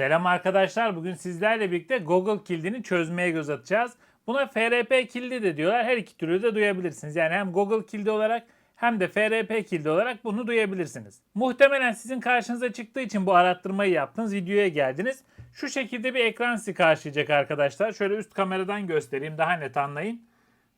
Selam arkadaşlar. Bugün sizlerle birlikte Google kilidini çözmeye göz atacağız. Buna FRP kilidi de diyorlar. Her iki türlü de duyabilirsiniz. Yani hem Google kilidi olarak hem de FRP kilidi olarak bunu duyabilirsiniz. Muhtemelen sizin karşınıza çıktığı için bu arattırmayı yaptınız. Videoya geldiniz. Şu şekilde bir ekran sizi karşılayacak arkadaşlar. Şöyle üst kameradan göstereyim daha net anlayın.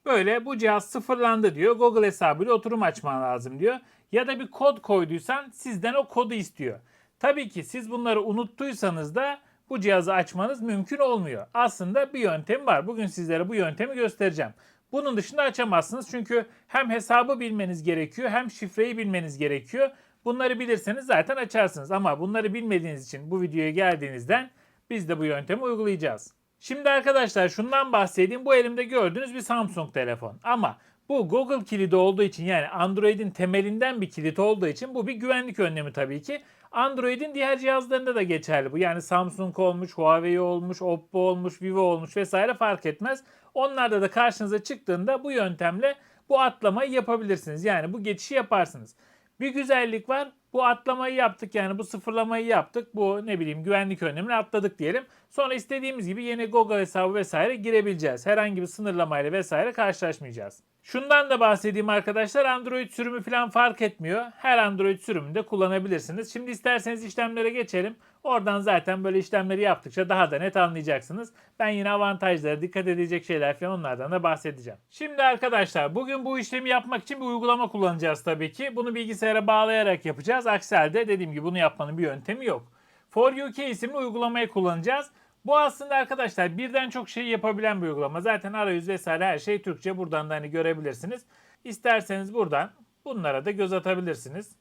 Böyle bu cihaz sıfırlandı diyor. Google hesabıyla oturum açman lazım diyor. Ya da bir kod koyduysan sizden o kodu istiyor. Tabii ki siz bunları unuttuysanız da bu cihazı açmanız mümkün olmuyor. Aslında bir yöntem var. Bugün sizlere bu yöntemi göstereceğim. Bunun dışında açamazsınız çünkü hem hesabı bilmeniz gerekiyor hem şifreyi bilmeniz gerekiyor. Bunları bilirseniz zaten açarsınız ama bunları bilmediğiniz için bu videoya geldiğinizden biz de bu yöntemi uygulayacağız. Şimdi arkadaşlar şundan bahsedeyim. Bu elimde gördüğünüz bir Samsung telefon. Ama bu Google kilidi olduğu için yani Android'in temelinden bir kilit olduğu için bu bir güvenlik önlemi tabii ki. Android'in diğer cihazlarında da geçerli bu. Yani Samsung olmuş, Huawei olmuş, Oppo olmuş, Vivo olmuş vesaire fark etmez. Onlarda da karşınıza çıktığında bu yöntemle bu atlamayı yapabilirsiniz. Yani bu geçişi yaparsınız. Bir güzellik var. Bu atlamayı yaptık yani bu sıfırlamayı yaptık. Bu ne bileyim güvenlik önlemini atladık diyelim. Sonra istediğimiz gibi yeni Google hesabı vesaire girebileceğiz. Herhangi bir sınırlamayla vesaire karşılaşmayacağız. Şundan da bahsedeyim arkadaşlar. Android sürümü falan fark etmiyor. Her Android sürümünde kullanabilirsiniz. Şimdi isterseniz işlemlere geçelim. Oradan zaten böyle işlemleri yaptıkça daha da net anlayacaksınız. Ben yine avantajlara dikkat edecek şeyler falan onlardan da bahsedeceğim. Şimdi arkadaşlar bugün bu işlemi yapmak için bir uygulama kullanacağız tabii ki. Bunu bilgisayara bağlayarak yapacağız. Aksi halde dediğim gibi bunu yapmanın bir yöntemi yok. For UK isimli uygulamayı kullanacağız. Bu aslında arkadaşlar birden çok şey yapabilen bir uygulama. Zaten arayüz vesaire her şey Türkçe. Buradan da hani görebilirsiniz. İsterseniz buradan bunlara da göz atabilirsiniz.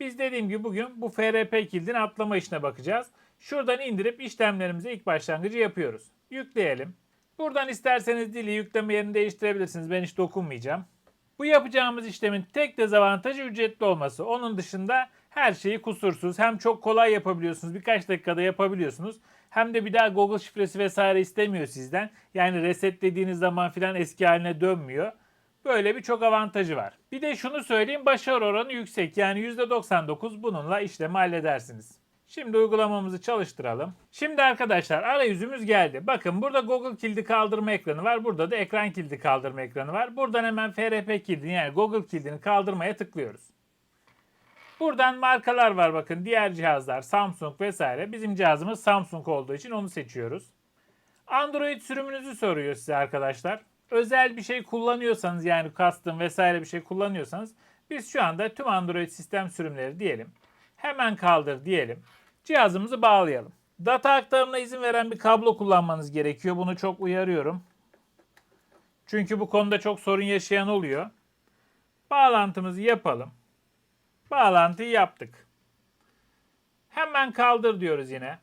Biz dediğim gibi bugün bu FRP kilidini atlama işine bakacağız. Şuradan indirip işlemlerimize ilk başlangıcı yapıyoruz. Yükleyelim. Buradan isterseniz dili yükleme yerini değiştirebilirsiniz. Ben hiç dokunmayacağım. Bu yapacağımız işlemin tek dezavantajı ücretli olması. Onun dışında her şeyi kusursuz. Hem çok kolay yapabiliyorsunuz. Birkaç dakikada yapabiliyorsunuz. Hem de bir daha Google şifresi vesaire istemiyor sizden. Yani resetlediğiniz zaman filan eski haline dönmüyor. Böyle bir çok avantajı var. Bir de şunu söyleyeyim başarı oranı yüksek. Yani %99 bununla işlemi halledersiniz. Şimdi uygulamamızı çalıştıralım. Şimdi arkadaşlar arayüzümüz geldi. Bakın burada Google kilidi kaldırma ekranı var. Burada da ekran kilidi kaldırma ekranı var. Buradan hemen FRP kilidini yani Google kilidini kaldırmaya tıklıyoruz. Buradan markalar var bakın. Diğer cihazlar Samsung vesaire. Bizim cihazımız Samsung olduğu için onu seçiyoruz. Android sürümünüzü soruyor size arkadaşlar. Özel bir şey kullanıyorsanız yani custom vesaire bir şey kullanıyorsanız biz şu anda tüm Android sistem sürümleri diyelim. Hemen kaldır diyelim. Cihazımızı bağlayalım. Data aktarımına izin veren bir kablo kullanmanız gerekiyor. Bunu çok uyarıyorum. Çünkü bu konuda çok sorun yaşayan oluyor. Bağlantımızı yapalım. Bağlantıyı yaptık. Hemen kaldır diyoruz yine.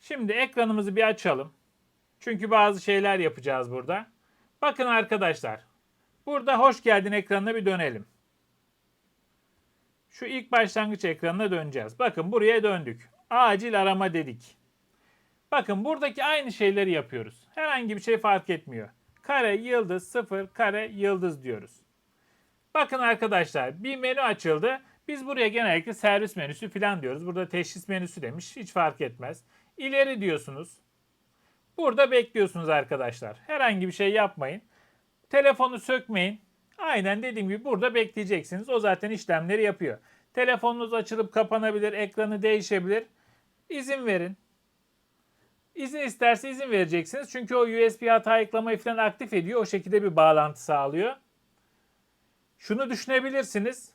Şimdi ekranımızı bir açalım. Çünkü bazı şeyler yapacağız burada. Bakın arkadaşlar. Burada hoş geldin ekranına bir dönelim. Şu ilk başlangıç ekranına döneceğiz. Bakın buraya döndük. Acil arama dedik. Bakın buradaki aynı şeyleri yapıyoruz. Herhangi bir şey fark etmiyor. Kare, yıldız, sıfır, kare, yıldız diyoruz. Bakın arkadaşlar bir menü açıldı. Biz buraya genellikle servis menüsü falan diyoruz. Burada teşhis menüsü demiş. Hiç fark etmez. İleri diyorsunuz. Burada bekliyorsunuz arkadaşlar. Herhangi bir şey yapmayın. Telefonu sökmeyin. Aynen dediğim gibi burada bekleyeceksiniz. O zaten işlemleri yapıyor. Telefonunuz açılıp kapanabilir, ekranı değişebilir. İzin verin. İzin isterse izin vereceksiniz. Çünkü o USB hata ayıklamayı falan aktif ediyor. O şekilde bir bağlantı sağlıyor. Şunu düşünebilirsiniz.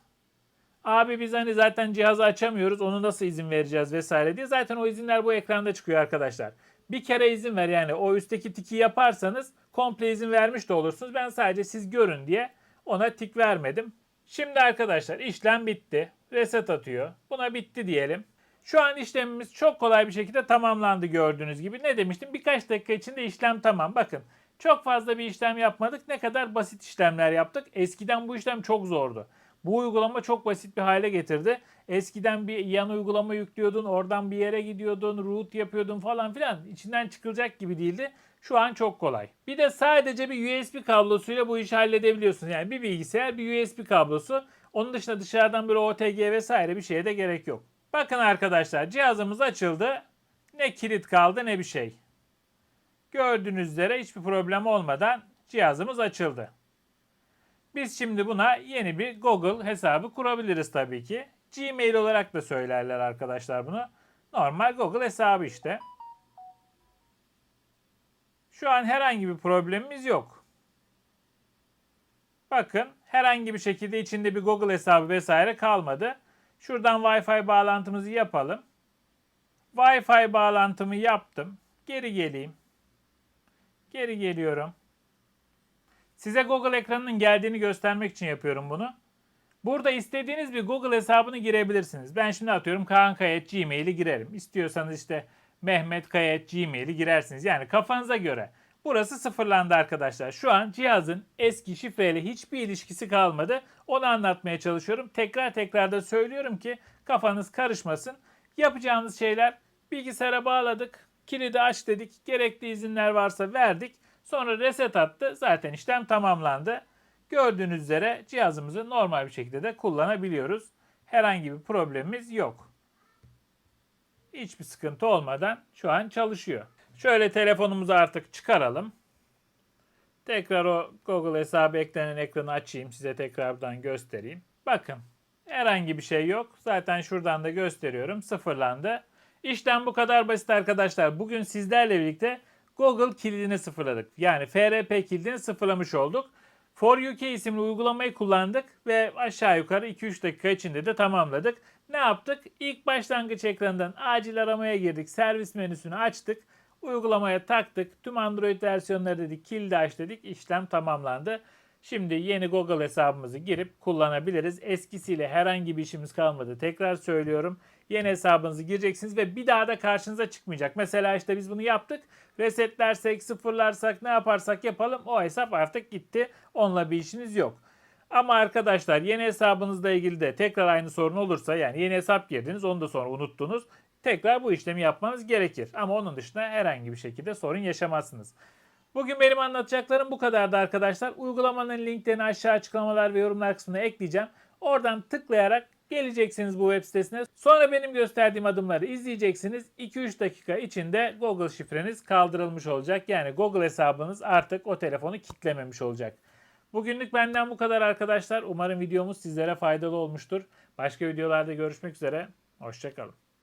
Abi biz hani zaten cihazı açamıyoruz. Onu nasıl izin vereceğiz vesaire diye. Zaten o izinler bu ekranda çıkıyor arkadaşlar. Bir kere izin ver yani o üstteki tiki yaparsanız komple izin vermiş de olursunuz. Ben sadece siz görün diye ona tik vermedim. Şimdi arkadaşlar işlem bitti. Reset atıyor. Buna bitti diyelim. Şu an işlemimiz çok kolay bir şekilde tamamlandı gördüğünüz gibi. Ne demiştim? Birkaç dakika içinde işlem tamam. Bakın çok fazla bir işlem yapmadık. Ne kadar basit işlemler yaptık. Eskiden bu işlem çok zordu. Bu uygulama çok basit bir hale getirdi. Eskiden bir yan uygulama yüklüyordun, oradan bir yere gidiyordun, root yapıyordun falan filan. İçinden çıkılacak gibi değildi. Şu an çok kolay. Bir de sadece bir USB kablosuyla bu işi halledebiliyorsun. Yani bir bilgisayar, bir USB kablosu. Onun dışında dışarıdan bir OTG vesaire bir şeye de gerek yok. Bakın arkadaşlar cihazımız açıldı. Ne kilit kaldı ne bir şey. Gördüğünüz üzere hiçbir problem olmadan cihazımız açıldı. Biz şimdi buna yeni bir Google hesabı kurabiliriz tabii ki. Gmail olarak da söylerler arkadaşlar bunu. Normal Google hesabı işte. Şu an herhangi bir problemimiz yok. Bakın herhangi bir şekilde içinde bir Google hesabı vesaire kalmadı. Şuradan Wi-Fi bağlantımızı yapalım. Wi-Fi bağlantımı yaptım. Geri geleyim. Geri geliyorum. Size Google ekranının geldiğini göstermek için yapıyorum bunu. Burada istediğiniz bir Google hesabını girebilirsiniz. Ben şimdi atıyorum Kaan Kayet Gmail'i girerim. İstiyorsanız işte Mehmet Kayet Gmail'i girersiniz. Yani kafanıza göre. Burası sıfırlandı arkadaşlar. Şu an cihazın eski şifreyle hiçbir ilişkisi kalmadı. Onu anlatmaya çalışıyorum. Tekrar tekrar da söylüyorum ki kafanız karışmasın. Yapacağınız şeyler bilgisayara bağladık. Kilidi aç dedik. Gerekli izinler varsa verdik. Sonra reset attı. Zaten işlem tamamlandı. Gördüğünüz üzere cihazımızı normal bir şekilde de kullanabiliyoruz. Herhangi bir problemimiz yok. Hiçbir sıkıntı olmadan şu an çalışıyor. Şöyle telefonumuzu artık çıkaralım. Tekrar o Google hesabı eklenen ekranı açayım. Size tekrardan göstereyim. Bakın herhangi bir şey yok. Zaten şuradan da gösteriyorum. Sıfırlandı. İşlem bu kadar basit arkadaşlar. Bugün sizlerle birlikte Google kilidini sıfırladık. Yani FRP kilidini sıfırlamış olduk. For UK isimli uygulamayı kullandık ve aşağı yukarı 2-3 dakika içinde de tamamladık. Ne yaptık? İlk başlangıç ekranından acil aramaya girdik. Servis menüsünü açtık. Uygulamaya taktık. Tüm Android versiyonları dedik. Kilidi aç dedik. İşlem tamamlandı. Şimdi yeni Google hesabımızı girip kullanabiliriz. Eskisiyle herhangi bir işimiz kalmadı. Tekrar söylüyorum. Yeni hesabınızı gireceksiniz ve bir daha da karşınıza çıkmayacak. Mesela işte biz bunu yaptık. Resetlersek, sıfırlarsak, ne yaparsak yapalım o hesap artık gitti. Onunla bir işiniz yok. Ama arkadaşlar yeni hesabınızla ilgili de tekrar aynı sorun olursa yani yeni hesap girdiniz onu da sonra unuttunuz. Tekrar bu işlemi yapmanız gerekir. Ama onun dışında herhangi bir şekilde sorun yaşamazsınız. Bugün benim anlatacaklarım bu kadardı arkadaşlar. Uygulamanın linklerini aşağı açıklamalar ve yorumlar kısmına ekleyeceğim. Oradan tıklayarak geleceksiniz bu web sitesine. Sonra benim gösterdiğim adımları izleyeceksiniz. 2-3 dakika içinde Google şifreniz kaldırılmış olacak. Yani Google hesabınız artık o telefonu kitlememiş olacak. Bugünlük benden bu kadar arkadaşlar. Umarım videomuz sizlere faydalı olmuştur. Başka videolarda görüşmek üzere. Hoşçakalın.